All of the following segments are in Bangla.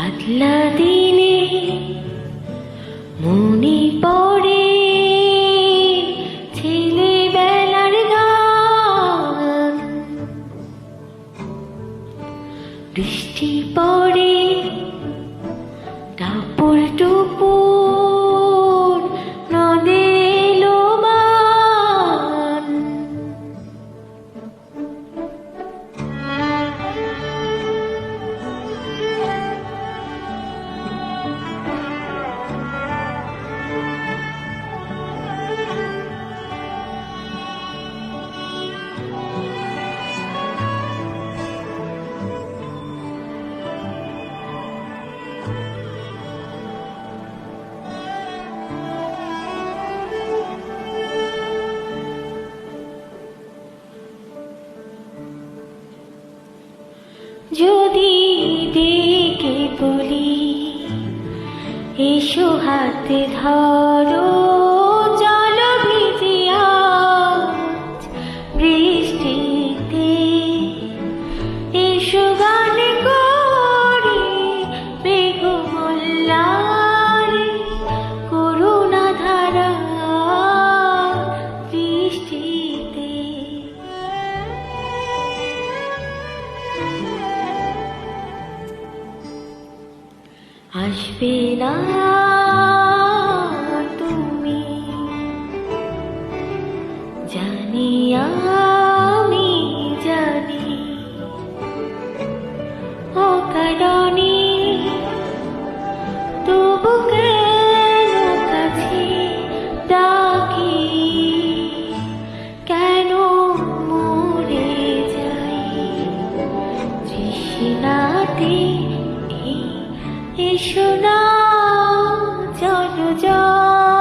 পাতলা দিনে মনে পড়ে ছেলেবেলার গান। বৃষ্টি পড়ে টাপুর টুপুর যদি দেখে বলি এসো হাতে ধরো। আসবে না তুমি। জানি আমি জানি। ও কারণে এসো না জল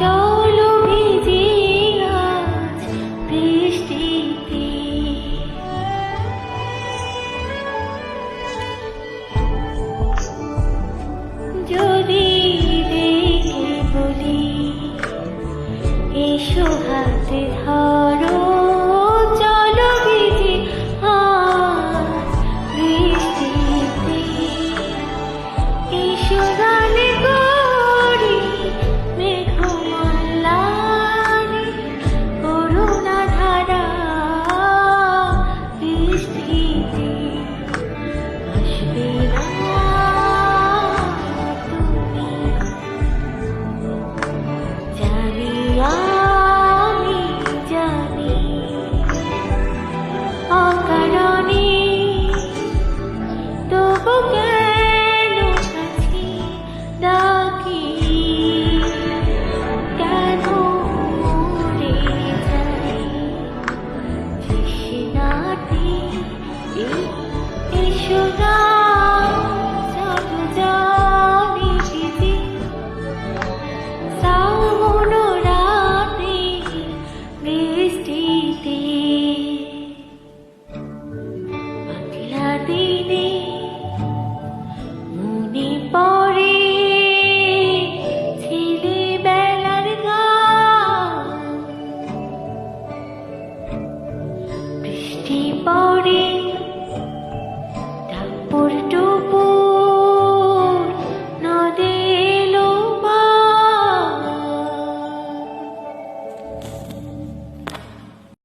চলো ভিজি আজ বৃষ্টিতে। যদি দেখে বলি এসো হাতে ধর। You. 祝福